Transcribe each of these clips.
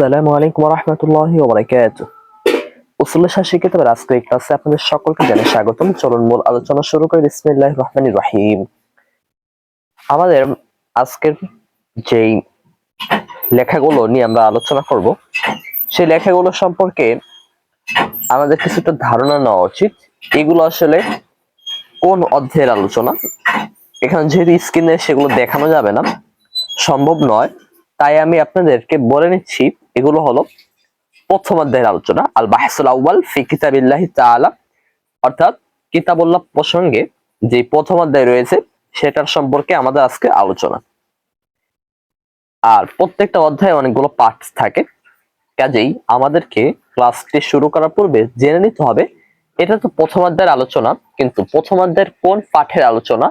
আসসালামু আলাইকুম রহমতুল্লাহ ওবরাকাত উসুল্লাহ কিতাবের আজকে এই ক্লাসে আপনাদের সকলকে জানাই স্বাগতম। চলুন, মূল আলোচনা শুরু করি। বিসমিল্লাহ রহমানির রহিম। আমাদের আজকের যেই লেখাগুলো নিয়ে আমরা আলোচনা করব, সেই লেখাগুলো সম্পর্কে আমাদের কিছুটা ধারণা নেওয়া উচিত। এগুলো আসলে কোন অধ্যায়ের আলোচনা? এখানে যেহেতু স্ক্রিনে সেগুলো দেখানো যাবে না, সম্ভব নয়। তাই আমি আপনাদেরকে বলে নিচ্ছি, এগুলো হলো প্রথম অধ্যায়ের আলোচনা আল বাহসুল আউ্বাল ফি কিতাবিল্লাহি তাআলা। অর্থাৎ কিতাবুল্লাহ প্রসঙ্গে যে প্রথম অধ্যায় রয়েছে, সেটার সম্পর্কে আমাদের আজকে আলোচনা। আর প্রত্যেকটা অধ্যায়ে অনেকগুলো পার্ট থাকে। কাজেই আমাদেরকে ক্লাসটি শুরু করার পূর্বে জেনে নিতে হবে, এটা তো প্রথম অধ্যায়ের আলোচনা, কিন্তু প্রথম অধ্যায়ের কোন পাঠের আলোচনা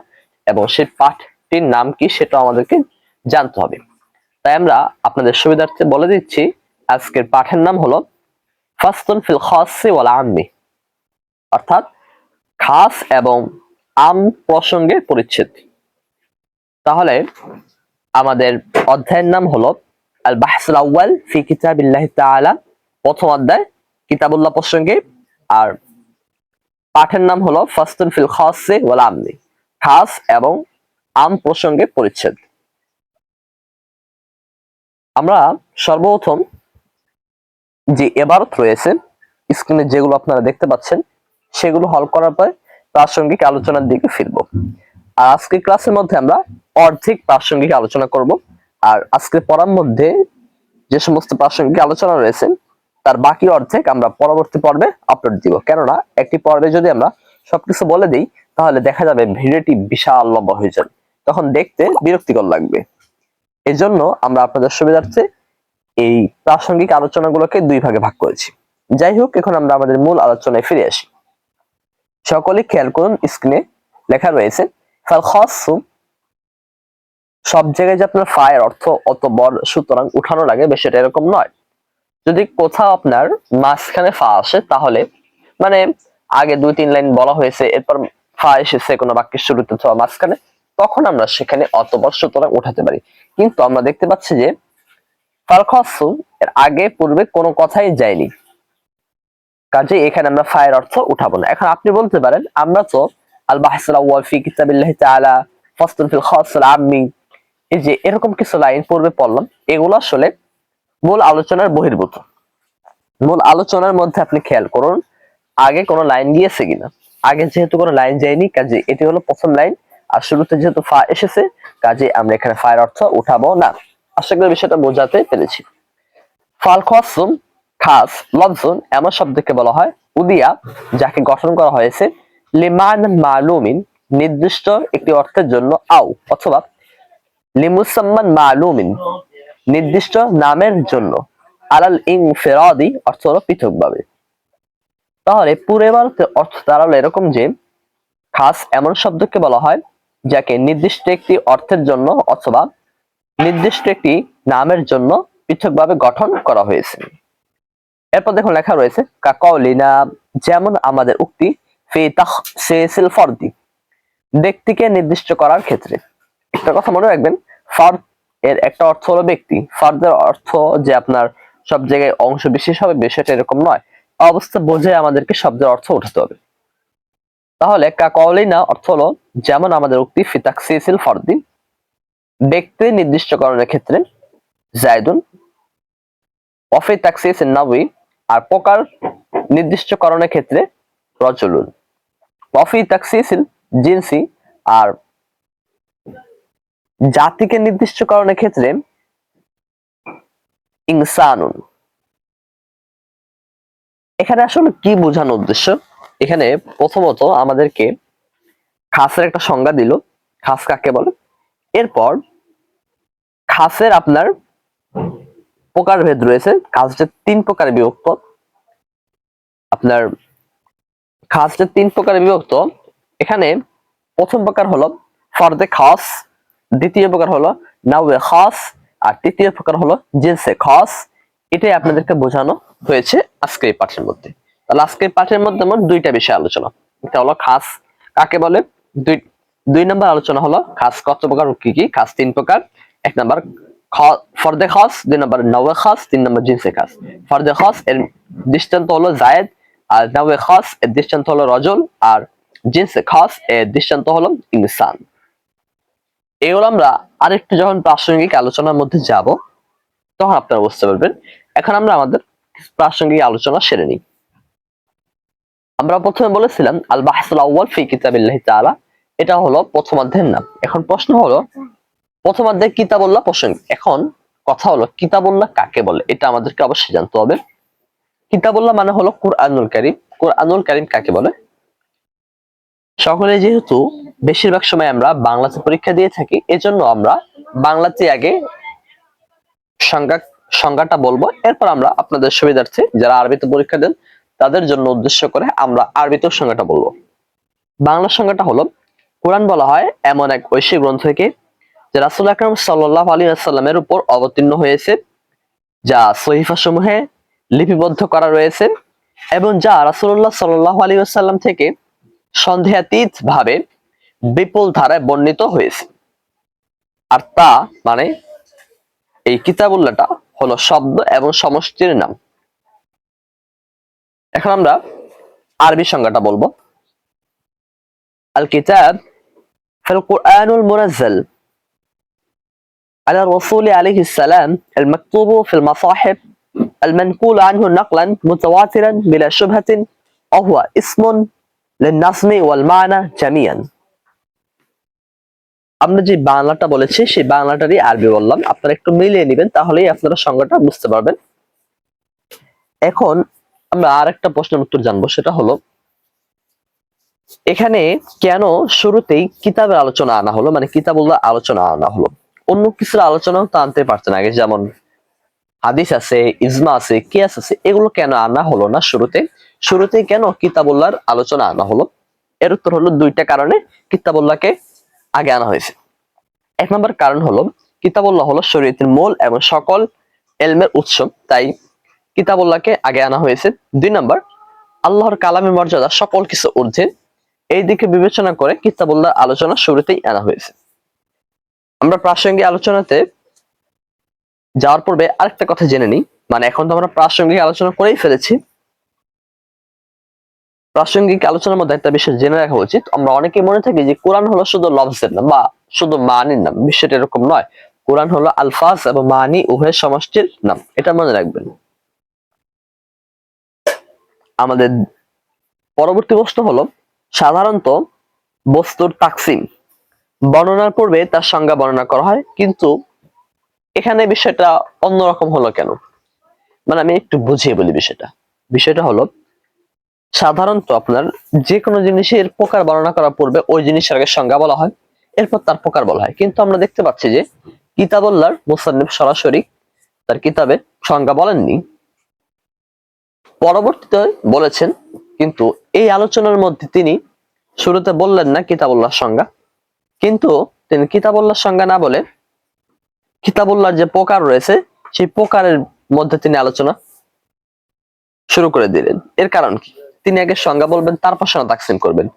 এবং সেই পাঠটির নাম কি সেটা আমাদেরকে জানতে হবে। তাই আমরা আপনাদের সুবিধার্থে বলে দিচ্ছি, আজকের পাঠের নাম হলো ফাস্তুন ফিল খাসি ওয়াল আম্মি। অর্থাৎ, খাস এবং আম প্রসঙ্গে পরিচ্ছেদ। তাহলে, আমাদের অধ্যায়ের নাম হলো আল বাহসুল আউয়াল ফি কিতাবিল্লাহ তাআলা, প্রথম অধ্যায়, কিতাবুল্লাহ প্রসঙ্গে, আর পাঠের নাম হলো ফাস্তুন ফিল খাসি ওয়াল আম্মি। খাস এবং আম প্রসঙ্গে পরিচ্ছেদ। আমরা সর্বপ্রথম যে এবারত রয়েছে স্ক্রিনে যেগুলো আপনারা দেখতে পাচ্ছেন, সেগুলো হল করার পর প্রাসঙ্গিক আলোচনার দিকে ফিরবো। আর আজকের ক্লাসের মধ্যে আমরা অর্ধেক প্রাসঙ্গিক আলোচনা করব। আর আজকের পড়ার মধ্যে যে সমস্ত প্রাসঙ্গিক আলোচনা রয়েছে, তার বাকি অর্ধেক আমরা পরবর্তী পর্বে আপলোড দিব। কেননা, একটি পর্বে যদি আমরা সবকিছু বলে দিই, তাহলে দেখা যাবে ভিডিওটি বিশাল লম্বা হয়ে যাবে। তখন দেখতে বিরক্তিকর লাগবে। এজন্য আমরা আপনাদের সুবিধার্থে এই প্রাসঙ্গিক আলোচনাগুলোকে দুই ভাগে ভাগ করেছি। যাই হোক, এখন আমরা আমাদের মূল আলোচনায় ফিরে আসি। সকলে খেয়াল করুন স্ক্রিনে লেখা রয়েছে, ফাল খাসু সব জায়গায় যে আপনার ফায়ের অর্থ অত বড়, সুতরাং উঠানো লাগে বিষয়টা এরকম নয়। যদি কোথাও আপনার মাঝখানে ফা আসে, তাহলে মানে আগে দুই, তিন লাইন বলা হয়েছে, এরপর ফা এসেছে কোনো বাক্যের শুরুতে অথবা মাঝখানে তখন আমরা সেখানে অতবর সুতরাং উঠাতে পারি। কিন্তু আমরা দেখতে পাচ্ছি যে ফালখাসু এর আগে পূর্বে কোনো কথাই যায়নি। কাজে এখানে আমরা ফায়ের অর্থ উঠাবো না। এখন আপনি বলতে পারেন, আমরা তো আল বাহসুল এই যে এরকম কিছু লাইন পূর্বে পড়লাম, এগুলো আসলে মূল আলোচনার বহির্ভূত। মূল আলোচনার মধ্যে আপনি খেয়াল করুন, আগে কোনো লাইন গিয়েছে কিনা? আগে যেহেতু কোনো লাইন যায়নি কাজে এটি হলো প্রথম লাইন। আর শুরুতে যেহেতু ফা এসেছে, কাজে আমরা এখানে ফায়ের অর্থ উঠাবো না। আশা করি বিষয়টা বোঝাতে পেরেছি। ফাল খাসুম খাস, লফজুন এমন শব্দকে বলা হয়, উদিয়া, যাকে গঠন করা হয়েছে, লিমান মালুমিন, নির্দিষ্ট একটি অর্থের জন্য আও, অথবা লিমুসাম্মান মালুমিন, নির্দিষ্ট নামের জন্য। আলাল ইং ফেরাদি অর্থ হলো পৃথকভাবে। তাহলে পুরে ভারতের অর্থ দাঁড়াল এরকম যে, খাস এমন শব্দকে বলা হয় যাকে নির্দিষ্ট একটি অর্থের জন্য অথবা নির্দিষ্ট একটি নামের জন্য পৃথকভাবে গঠন করা হয়েছে। এরপর দেখুন লেখা রয়েছে কাকাউলিনা যেমন আমাদের উক্তি ফর্দি, ব্যক্তিকে নির্দিষ্ট করার ক্ষেত্রে। একটা কথা মনে রাখবেন, ফর্দ এর একটা অর্থ হলো ব্যক্তি। ফর্দের অর্থ যে আপনার সব জায়গায় অংশ বিশেষ হবে, বিষয়টা এরকম নয়। অবস্থা বোঝে আমাদেরকে শব্দের অর্থ উঠাতে হবে। তাহলে কাকাউলিনা অর্থ হলো যেমন আমাদের উক্তি ফি তাকসিসিল ফর্দি, ব্যক্তি নির্দিষ্টকরণের ক্ষেত্রে জায়দুন অফি তাকসিস নাবি আর প্রকার নির্দিষ্টকরণের ক্ষেত্রে রজলুন। অফি তাকসিসিল জিনসি, আর জাতিকে নির্দিষ্টকরণের ক্ষেত্রে ইনসানুন। এখানে আসলে কি বোঝানো উদ্দেশ্য? এখানে প্রথমত আমাদেরকে খাসের একটা সংজ্ঞা দিল। খাস কাকে বলে? এরপর খাসের আপনার প্রকারভেদ রয়েছে। খাসটা তিন প্রকারে বিভক্ত। আপনার খাস খাসটা তিন প্রকারে বিভক্ত। এখানে প্রথম প্রকার হলো ফর্দে খাস, দ্বিতীয় প্রকার হলো নাওয়ে খাস, আর তৃতীয় প্রকার হলো জিন্সে খাস। এটাই আপনাদেরকে বোঝানো হয়েছে আজকে এই পাঠের মধ্যে। তাহলে আজকের পাঠের মধ্যে আমার দুইটা বিষয় আলোচনা। একটা হলো খাস, কাকে বলে? দুই দুই নম্বর আলোচনা হলো খাস কত প্রকার কি কি? খাস তিন প্রকার। এক নাম্বার ফর্দে খাস, দুই নম্বর নওয়ে খাস, তিন নম্বর জিনসে খাস। ফর্দে খাস, এর দৃষ্টান্ত হলো জায়েদ, আর নওয়ে খাস, এর দৃষ্টান্ত হলো রজল, আর জিনসে খাস, এর দৃষ্টান্ত হলো ইনসান। এগুলো আমরা আরেকটু যখন প্রাসঙ্গিক আলোচনার মধ্যে যাব, তখন আপনারা বুঝতে পারবেন। এখন আমরা আমাদের প্রাসঙ্গিক আলোচনা সেরে নিই। আমরা প্রথমে বলেছিলাম আল বাহসুল আউ্বাল ফি কিতাবিল্লাহি তাআলা। এটা হলো প্রথম অধ্যায়ের নাম। এখন প্রশ্ন হলো, প্রথম অধ্যায় কিতাবুল্লাহ প্রসঙ্গ। এখন কথা হলো, কিতাবুল্লাহ কাকে বলে? এটা আমাদেরকে অবশ্যই জানতে হবে। কিতাবুল্লাহ মানে হলো কুরআনুল কারীম। কুরআনুল কারীম কাকে বলে? সকলে যেহেতু বেশিরভাগ সময় আমরা বাংলাতে পরীক্ষা দিয়ে থাকি, এজন্য আমরা বাংলাতে আগে সংজ্ঞা সংজ্ঞাটা বলব। এরপর আমরা আপনাদের সুবিধার্থে যারা আরবিতে পরীক্ষা দেন তাদের জন্য উদ্দেশ্য করে আমরা আরবিতেও সংজ্ঞাটা বলব। বাংলা সংজ্ঞাটা হলো, কোরআন বলা হয় এমন এক ঐশী গ্রন্থকে যে রাসুল আকরম সাল্লাহ আলী আসাল্লামের উপর অবতীর্ণ হয়েছে, যা সহিফা সমূহে লিপিবদ্ধ করা রয়েছে এবং যা রাসুল্লাহ সাল্লাহ আলী আসাল্লাম থেকে সন্দেহাতীত ভাবে বিপুল ধারায় বর্ণিত হয়েছে। আর তা মানে এই কিতাবুল্লাহটা হলো শব্দ এবং সমষ্টির নাম। এখন আমরা আরবি সংজ্ঞাটা বলবো আল কিতাব فالقرآن المنزل على الرسول عليه السلام المكتوب في المصاحف المنقول عنه نقلا متواترا بلا شبهة وهو اسم للنظم والمعنى جميعا আমরা যে বাংলাটা বলেছি সেই বাংলাটারই আরবি বললাম আপনারা একটু মিলিয়ে নেবেন তাহলেই আপনারা সংজ্ঞাটা বুঝতে পারবেন এখন আমরা আর একটা প্রশ্নের উত্তর জানব, সেটা হলো, এখানে কেন শুরুতেই কিতাবের আলোচনা আনা হলো? মানে কিতাবুল্লাহ আলোচনা আনা হলো। অন্য কিছুর আলোচনাও তো আনতে পারতেন আগে, যেমন হাদিস আছে, ইজমা আছে, কিয়াস আছে, এগুলো কেন আনা হলো না শুরুতে? শুরুতেই কেন কিতাবুল্লাহর আলোচনা আনা হলো? এর উত্তর হলো দুইটা কারণে কিতাবুল্লাহকে আগে আনা হয়েছে। এক নম্বর কারণ হলো, কিতাবুল্লাহ হলো শরীয়তের মূল এবং সকল এলমের উৎস, তাই কিতাবুল্লাহকে আগে আনা হয়েছে। দুই নম্বর, আল্লাহর কালামের মর্যাদা সকল কিছু ঊর্ধ্বে। এই দিকে বিবেচনা করে কিতাবুল্লাহ আলোচনা শুরুতেই আনা হয়েছে। আমরা প্রাসঙ্গিক আলোচনাতে যাওয়ার পূর্বে আরেকটা কথা জেনে নিই। মানে এখন তো আমরা প্রাসঙ্গিক আলোচনা করেই ফেলেছি। প্রাসঙ্গিক আলোচনার মধ্যে একটা বিষয় জেনে রাখা উচিত। আমরা অনেকেই মনে থাকি যে কোরআন হলো শুধু লফজের নাম বা শুধু মানির নাম। বিষয়টা এরকম নয়। কোরআন হলো আলফাজ এবং মানি উভয় সমষ্টির নাম। এটা মনে রাখবেন। আমাদের পরবর্তী প্রশ্ন হলো, সাধারণত বস্তুর তাকসিম বর্ণনার পূর্বে তার সংজ্ঞা বর্ণনা করা হয়, কিন্তু এখানে বিষয়টা অন্যরকম হলো কেন? মানে আমি একটু বুঝিয়ে বলি বিষয়টা। বিষয়টা হলো, সাধারণত আপনার যে কোনো জিনিসের প্রকার বর্ণনা করার পূর্বে ওই জিনিসের আগে সংজ্ঞা বলা হয়, এরপর তার প্রকার বলা হয়। কিন্তু আমরা দেখতে পাচ্ছি যে কিতাবুল্লাহর মুসান্নিফ সরাসরি তার কিতাবে সংজ্ঞা বলেননি। পরবর্তীতে বলেছেন, কিন্তু এই আলোচনার মধ্যে তিনি শুরুতে বললেন না কিতাবুল্লাহ সংজ্ঞা। কিন্তু তিনি কিতাবুল্লাহ সংজ্ঞা না বলে কিতাবুল্লাহর যে প্রকার রয়েছে, সেই প্রকারের মধ্যে তিনি আলোচনা শুরু করে দিলেন। এর কারণ কি? তিনি আগে সংজ্ঞা বলবেন, তারপর সেনা তাকসিম করবেন।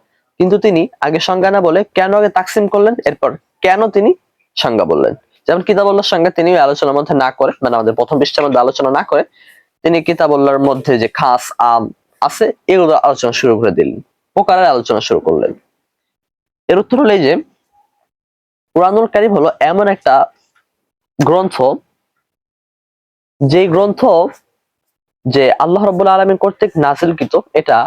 কিন্তু তিনি আগে সংজ্ঞা না বলে কেন আগে তাকসিম করলেন? এরপর কেন তিনি সংজ্ঞা বললেন? যেমন কিতাবুল্লাহ সংজ্ঞা তিনি আলোচনার মধ্যে না করে মানে আমাদের প্রথম পৃষ্ঠার মধ্যে আলোচনা না করে তিনি কিতাবুল্লাহর মধ্যে যে খাস আম আছে, এগুলো আলোচনা শুরু করে দিলেন। প্রকারের আলোচনা শুরু করলেন। এর উত্তর হলো যে, কোরআনুল কারিম হলো এমন একটা গ্রন্থ যে গ্রন্থ যে আল্লাহ রব্বুল আলমীর কর্তৃক নাজিলকৃত, এটা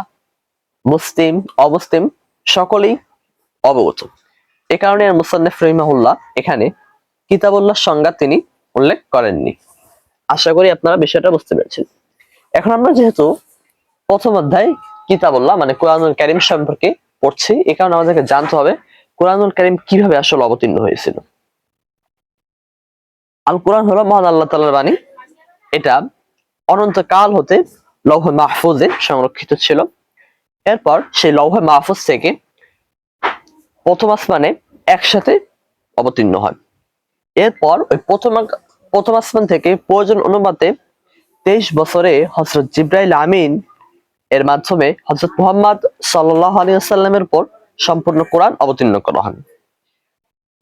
মুসলিম, অমুসলিম সকলেই অবগত। এ কারণে মুসান্নেফ রহিমাহুল্লাহ এখানে কিতাবুল্লাহ সংজ্ঞা তিনি উল্লেখ করেননি। আশা করি আপনারা বিষয়টা বুঝতে পেরেছেন। এখন আমরা যেহেতু প্রথম অধ্যায় কিতাবুল্লাহ মানে কোরআনুল কারিম সম্পর্কে পড়ছি এ কারণে আমাদেরকে জানতে হবে কোরআনুল কারিম কীভাবে আসলে অবতীর্ণ হয়েছিল। আল কোরআন হলো মহান আল্লাহ তালার বাণী। এটা অনন্তকাল হতে লৌহ মাহফুজে সংরক্ষিত ছিল। এরপর সেই লৌহ মাহফুজ থেকে প্রথম আসমানে একসাথে অবতীর্ণ হয়। এরপর ওই প্রথম প্রথম আসমান থেকে প্রয়োজন অনুপাতে তেইশ বছরে হজরত জিব্রাইল আমিন এর মাধ্যমে হজরত মুহাম্মদ সাল্লাহ আলী আসাল্লামের উপর সম্পূর্ণ কোরআন অবতীর্ণ করা হয়।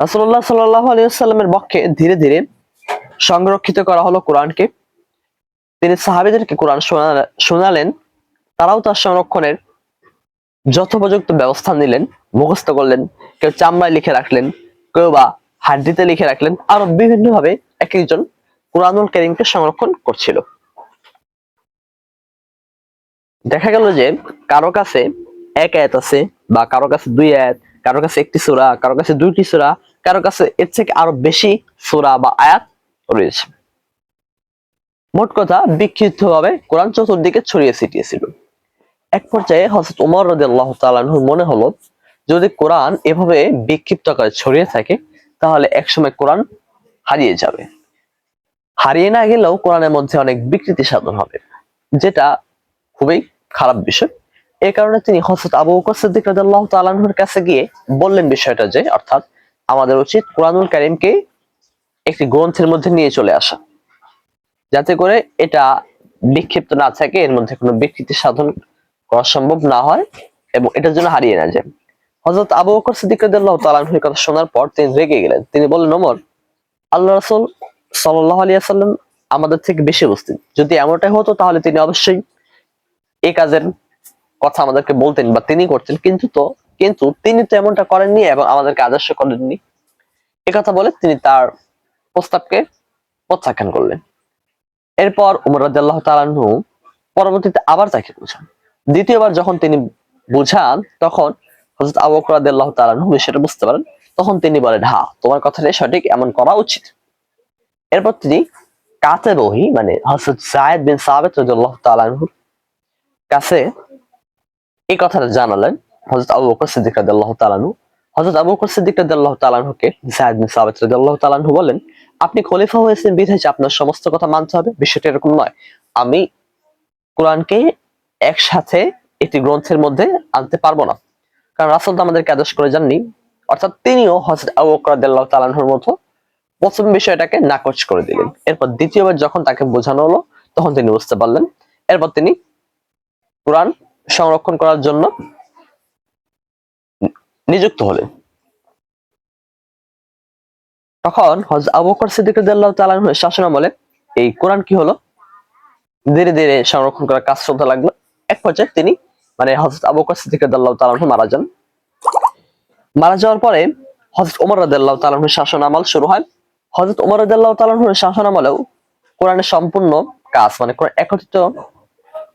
রাসুল্লাহ সাল্লাহ আলী আসাল্লামের পক্ষে ধীরে ধীরে সংরক্ষিত করা হলো কোরআনকে। তিনি সাহাবিদেরকে কোরআন শোনা- শোনালেন, তারাও তার সংরক্ষণের যথোপযুক্ত ব্যবস্থা নিলেন, মুখস্থ করলেন, কেউ চামড়ায় লিখে রাখলেন, কেউ বা হাড্ডিতে লিখে রাখলেন আরও বিভিন্ন ভাবে এক একজন কোরআনুল করিমকে সংরক্ষণ করছিল। দেখা গেল যে কারও কাছে এক আয়াত আছে বা কারও কাছে দুই আয়াত, কারও কাছে একটি সূরা, কারও কাছে দুইটি সূরা, কারও কাছে এর থেকে আরও বেশি সূরা বা আয়াত রয়েছে। মোট কথা বিক্ষিপ্ত ভাবে কোরআন চতুর্দিকে ছড়িয়ে ছিটিয়েছিল। এক পর্যায়ে হজরত উমর রদিয়াল্লাহ তাআলাহুর মনে হলো, যদি কোরআন এভাবে বিক্ষিপ্ত আকারে ছড়িয়ে থাকে তাহলে একসময় কোরআন হারিয়ে যাবে। হারিয়ে না গেলেও কোরআনের মধ্যে অনেক বিকৃতি সাধন হবে, যেটা খুবই খারাপ বিষয়। এই কারণে তিনি হজরত আবু বকর সিদ্দিক কাছে গিয়ে বললেন বিষয়টা যে, অর্থাৎ আমাদের উচিত কোরআনুল কারীমকে একটি গ্রন্থের মধ্যে নিয়ে চলে আসা। যাতে করে এটা বিক্ষিপ্ত না থাকে, এর মধ্যে কোনো বিকৃতি সাধন করা সম্ভব না হয় এবং এটার জন্য হারিয়ে না যায়। হজরত আবু বকর সিদ্দিক রাদিয়াল্লাহু কথা শোনার পর তিনি রেগে গেলেন। তিনি বললেন, ওমর আল্লাহ রাসূল সাল্লাল্লাহু আলাইহি সাল্লাম আমাদের থেকে বেশি বুঝতেন যদি এমনটাই হতো, তাহলে তিনি অবশ্যই এই কাজের কথা আমাদেরকে বলতেন বা তিনি করতেন। কিন্তু তো, কিন্তু তিনি তো এমনটা করেননি এবং আমাদেরকে আদর্শ করেননি। এ কথা বলে তিনি তার প্রস্তাবকে প্রত্যাখ্যান করলেন। এরপর উমর রাদিয়াল্লাহু তাআলাহু পরবর্তীতে আবার তাকে বুঝান। দ্বিতীয়বার যখন তিনি বুঝান, তখন হযরত আবু বকর বুঝতে পারেন। তখন তিনি বলেন হ্যাঁ তোমার কথাটাই সঠিক এমন করা উচিত। এরপর তিনি কাতে বহি মানে যায়েদ বিন কাছে এই কথাটা জানালেন হযরত আবু বকর সিদ্দিক রাদিয়াল্লাহু হযরত আবু বকর সিদ্দিক রাদিয়াল্লাহু তাআলাহুকে যায়েদ বিন সাবিত রাদিয়াল্লাহু বলেন, আপনি খলিফা হয়েছেন, বিধায় আপনার সমস্ত কথা মানতে হবে। বিষয়টা এরকম নয়। আমি কোরআনকে একসাথে একটি গ্রন্থের মধ্যে আনতে পারব না। কারণ রাসূল তো আমাদেরকে আদেশ করে যাননি। অর্থাৎ তিনিও হযরত আবু বকর রাদিয়াল্লাহু তাআলাহুর মতো প্রথম বিষয়টাকে নাকচ করে দিলেন। এরপর দ্বিতীয়বার যখন তাকে বোঝানো হলো, তখন তিনি বুঝতে পারলেন। এরপর তিনি কোরআন সংরক্ষণ করার জন্য নিযুক্ত হলেন। তখন হজ আবু বকর সিদ্দিক আনহু শাসন আমলে এই কোরআন কি হলো? ধীরে ধীরে সংরক্ষণ করার কাজ চলতে লাগল। এক পর্যায়ে তিনি মানে হযরত আবু বকর সিদ্দিক রাদিয়াল্লাহু তাআলা মারা যান। মারা যাওয়ার পরে হযরত ওমর রাদিয়াল্লাহু তাআলা আনহুর শাসন আমল শুরু হয়। হযরত ওমর রাদিয়াল্লাহু তাআলা আনহুর শাসন আমলেও কোরআনের সম্পূর্ণ কাজ মানে একত্রিত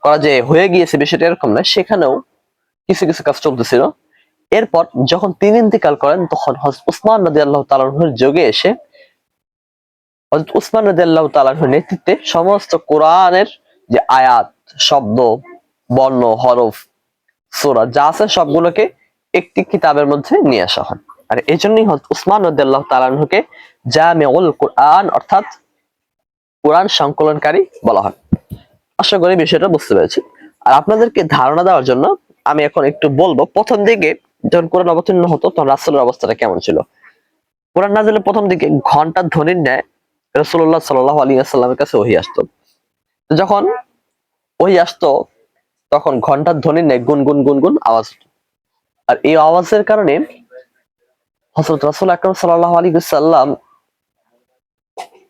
করা যে হয়ে গিয়েছে বিষয়টা এরকম নয়, সেখানেও কিছু কিছু কাজ চলতেছিল। এরপর যখন তিনি ইন্তিকাল করেন, তখন হযরত উসমান রাদিয়াল্লাহু তাআলার যোগে এসে হযরত উসমান রাদিয়াল্লাহু তাআলার নেতৃত্বে সমস্ত কোরআনের যে আয়াত, শব্দ, বর্ণ, হরফ সূরা যা আছে সবগুলোকে একটি কিতাবের মধ্যে নিয়ে আসা হয়। আর এই জন্যই উসমান রাদিয়াল্লাহু তাআলাকে জামিউল কোরআন অর্থাৎ কোরআন সংকলনকারী বলা হয়। আশা করি বিষয়টা বুঝতে পেরেছি। আর আপনাদেরকে ধারণা দেওয়ার জন্য আমি এখন একটু বলব, প্রথম দিকে যখন কোরআন অবতীর্ণ হতো তখন রাসূলের অবস্থাটা কেমন ছিল? কোরআন নাজিলের প্রথম দিকে ঘণ্টার ধ্বনির ন্যায় রাসূলুল্লাহ সাল্লাহ আলাইহি ওয়াসাল্লামের কাছে ওহী আসতো। যখন ওহী আসতো তখন ঘণ্টার ধ্বনির ন্যায় গুন গুন গুন গুন আওয়াজ। আর এই আওয়াজের কারণে হযরত রাসূল আকরাম সাল্লাল্লাহু আলাইহি ওয়াসাল্লাম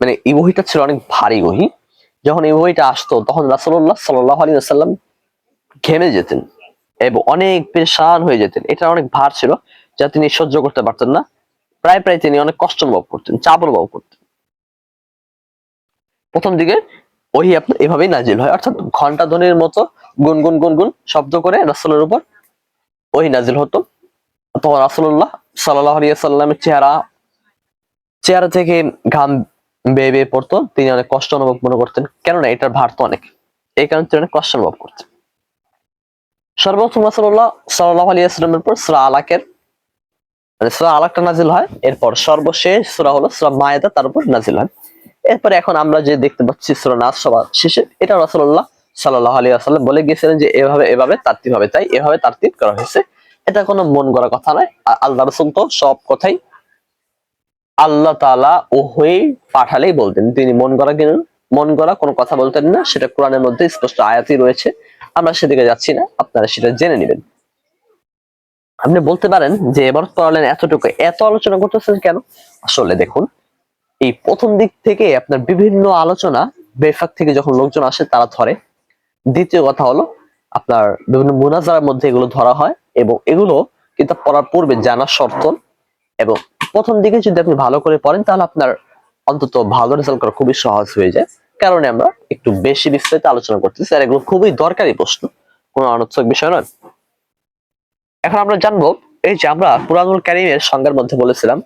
মানে এই বহিটা ছিল অনেক ভারী বহি, যখন এই বইটা আসতো, তখন রাসূলুল্লাহ সাল্লাল্লাহু আলাইহি ওয়াসাল্লাম ঘেমে যেতেন এবং অনেক পেরেশান হয়ে যেতেন। এটা অনেক ভার ছিল, যা তিনি সহ্য করতে পারতেন না। প্রায় প্রায় তিনি অনেক কষ্ট অনুভব করতেন, চাপ অনুভব করতেন। প্রথম দিকে ওই আপনার এভাবেই নাজিল হয়। অর্থাৎ ঘণ্টা ধ্বনির মতো গুনগুন গুনগুন শব্দ করে রাসূলের উপর ওই নাজিল হতো। তখন রাসূলুল্লাহ সাল্লাল্লাহু আলাইহি ওয়াসাল্লামের চেহারা চেহারা থেকে ঘাম বেয়ে বেয়ে পড়তো। তিনি অনেক কষ্ট অনুভব মনে করতেন। কেননা এটার ভার তো অনেক। এই কারণে তিনি অনেক কষ্ট অনুভব করতেন। সর্বপ্রথম রাসূলুল্লাহ সাল্লাল্লাহু আলাইহি ওয়াসাল্লামের উপর সূরা আলাকের মানে সূরা আলাকটা নাজিল হয়। এরপর সর্বশেষ সূরা হলো সূরা মায়েদা, তার উপর নাজিল হয়। এরপরে এখন আমরা যে দেখতে পাচ্ছি সূরা নাস সবার শেষে, এটা রাসূলুল্লাহ সাল্লাল্লাহু আলাইহি ওয়াসাল্লাম বলে গিয়েছিলেন যে এভাবে এভাবে তারতিব হবে। তাই এভাবে তারতিব করা হয়েছে। এটা কোনো মন গড়া কথা নয়। আল্লাহ রাসূল তো সব কথাই আল্লাহ তালা ও হয়ে পাঠালেই বলতেন। তিনি মন গড়া কিনা? মন গড়া কোনো কথা বলতেন না। সেটা কোরআনের মধ্যে স্পষ্ট আয়াতই রয়েছে। আমরা সেদিকে যাচ্ছি না। আপনারা সেটা জেনে নেবেন। আপনি বলতে পারেন যে এবার পড়ালেন এতটুকু। এত আলোচনা করতেছেন কেন? আসলে দেখুন এই প্রথম দিক থেকে আপনার বিভিন্ন আলোচনা বেফাক থেকে যখন লোকজন আসে তারা ধরে। দ্বিতীয় কথা হলো, আপনার বিভিন্ন মুনাজারের মধ্যে এগুলো ধরা হয় এবং এগুলো কিতাব পড়ার পূর্বে জানা শর্ত এবং প্রথম দিকে যদি আপনি ভালো করে পড়েন তাহলে আপনার অন্তত ভালো রেজাল্ট করা খুবই সহজ হয়ে যায়। কারণে আমরা একটু বেশি বিস্তারিত আলোচনা করতেছি আর এগুলো খুবই দরকারি প্রশ্ন, কোনো অনর্থক বিষয় নয়। এখন আমরা জানব, এই যে আমরা পুরানুল কারিমের সংজ্ঞার মধ্যে বলেছিলাম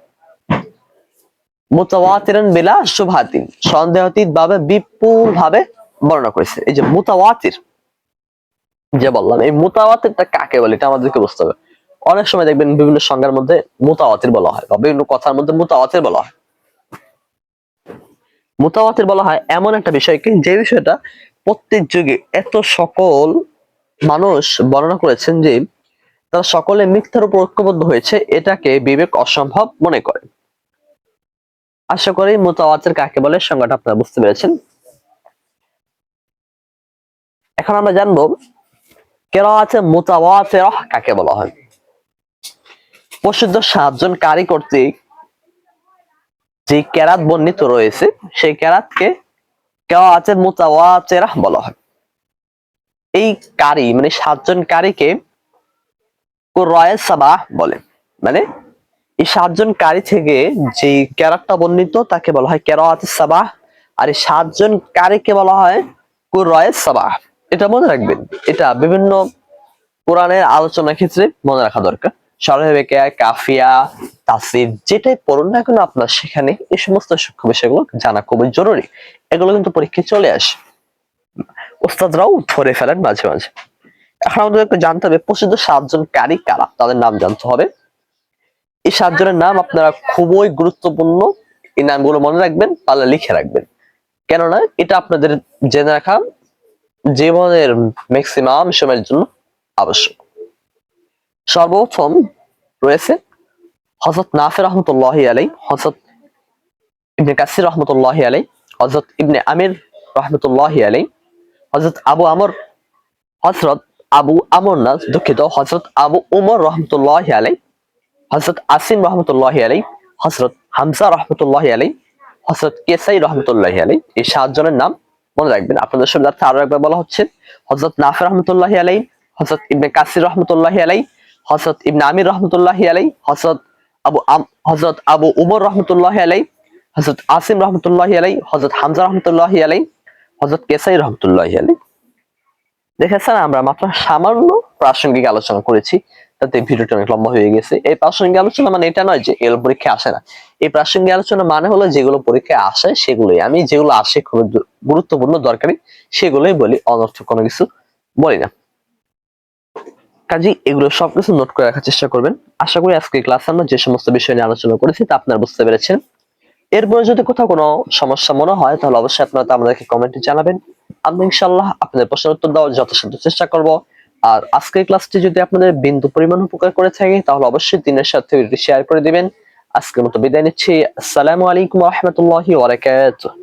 মুতাওয়াতিরান বিলা শুভাতিন সন্দেহাতীত ভাবে বিপুল ভাবে বর্ণনা করেছে। এই যে মুতাওয়াতির যে বললাম, এই মুতাওয়াতিরটা কাকে বলে, এটা আমাদেরকে বুঝতে হবে। অনেক সময় দেখবেন বিভিন্ন সংজ্ঞার মধ্যে মুতাওয়াতির বলা হয় বা বিভিন্ন কথার মধ্যে মুতাওয়াতির বলা হয়। মুতাওয়াতির বলা হয় এমন একটা বিষয়কে যে বিষয়টা প্রত্যেক যুগে এত সকল মানুষ বর্ণনা করেছেন যে তারা সকলে মিথ্যার উপর ঐক্যবদ্ধ হয়েছে, এটাকে বিবেক অসম্ভব মনে করে। আশা করি মুতাওয়াতির কাকে বলে সংজ্ঞাটা আপনারা বুঝতে পেরেছেন। এখন আমরা জানব, কেরাতে মুতাওয়াতির কাকে বলা হয়? প্রসিদ্ধ সাতজন কারি কর্তৃক যে কেরাত বর্ণিত রয়েছে, সেই কেরাতকে কেরাতে মুতাওয়াতির বলা হয়। এই কারি মানে সাতজন কারিকে কুররায়ে সাবাহ বলে। মানে এই সাতজন কারি থেকে যে ক্যারাটটা বর্ণিত, তাকে বলা হয় কেরাত সাবাহ। আর এই সাতজন কারিকে বলা হয় কুররায়ে সাবাহ। এটা মনে রাখবেন, এটা বিভিন্ন কোরআনের আলোচনার ক্ষেত্রে মনে রাখা দরকার। সরহেবেকে কাফিয়া তাসির যেটাই পড়ুন না কেন আপনার সেখানে এই সমস্ত সূক্ষ্ম বিষয়গুলো জানা খুবই জরুরি। এগুলো কিন্তু পরীক্ষায় চলে আসে। ওস্তাদরাও ধরে ফেলেন মাঝে মাঝে। এখন আমাদের জানতে হবে, প্রসিদ্ধ সাতজন কারি কারা? তাদের নাম জানতে হবে। এই সাতজনের নাম আপনারা খুবই গুরুত্বপূর্ণ এই নামগুলো মনে রাখবেন পারলে লিখে রাখবেন। কেননা এটা আপনাদের জেনে রাখা জীবনের ম্যাক্সিমাম সময়ের জন্য আবশ্যক। সর্বপ্রথম রয়েছে হজরত নাফে রহমতুল্লাহ আলাই হজরত ইবনে কাসির রহমতুল্লাহ আলাই হজরত ইবনে আমির রহমতুল্লাহ আলাই হজরত আবু আমর হজরত আবু আমর না, দুঃখিত হজরত আবু উমর রহমতুল্লাহ আলাই হজরত আসিম রহমতুল্লাহ আলাই হজরত হামজা রহমতুল্লাহ আলাই হজরত কেসাই রহমতুল্লাহ আলাই এই সাতজনের নাম মনে রাখবেন। আপনাদের সুবিধার্থে আরও একবার বলা হচ্ছে হজরত নাফে রহমতুল্লাহ আলাই হজরত ইবনে কাসির রহমতুল্লাহ আলাই হজরত ইবনে আমির রহমতুল্লাহ আলাই হজরত আবু হজরত আবু উমর রহমতুল্লাহ আলাই হজরত আসিম রহমতুল্লাহ আলাই হজরত হামজা রহমতুল্লাহ আলাই হজরত কেসাই রহমতুল্লাহ আলাই দেখেছেন আমরা মাত্র সামান্য প্রাসঙ্গিক আলোচনা করেছি তাতে ভিডিওটা অনেক লম্বা হয়ে গেছে। এই প্রাসঙ্গিক আলোচনা মানে এটা নয় যে এগুলো পরীক্ষায় আসে না। এই প্রাসঙ্গিক আলোচনা মানে হলো যেগুলো পরীক্ষায় আসে সেগুলোই। আমি যেগুলো আসে খুবই গুরুত্বপূর্ণ, দরকারি, সেগুলোই বলি, অনর্থক কোনো কিছু বলি না। কাজী এগুলো সবকিছু নোট করে রাখার চেষ্টা করবেন। আশা করি আজকে ক্লাসে আমরা যে সমস্ত বিষয় নিয়ে আলোচনা করেছি তা আপনারা বুঝতে পেরেছেন। এরপরে যদি কোথাও কোনো সমস্যা মনে হয়, তাহলে অবশ্যই আপনারা আমাদেরকে কমেন্টে জানাবেন। আমরা ইনশাল্লাহ আপনাদের প্রশ্নের উত্তর দেওয়ার যথাসাধ্য চেষ্টা করব। আর আজকের ক্লাসটি যদি আপনাদের বিন্দু পরিমাণ উপকার করে থাকে, তাহলে অবশ্যই দিনের সাথে শেয়ার করে দিবেন। আজকের মতো বিদায় নিচ্ছি। আসসালামু আলাইকুম রহমতুল্লাহ ওয়ারাকাতুহ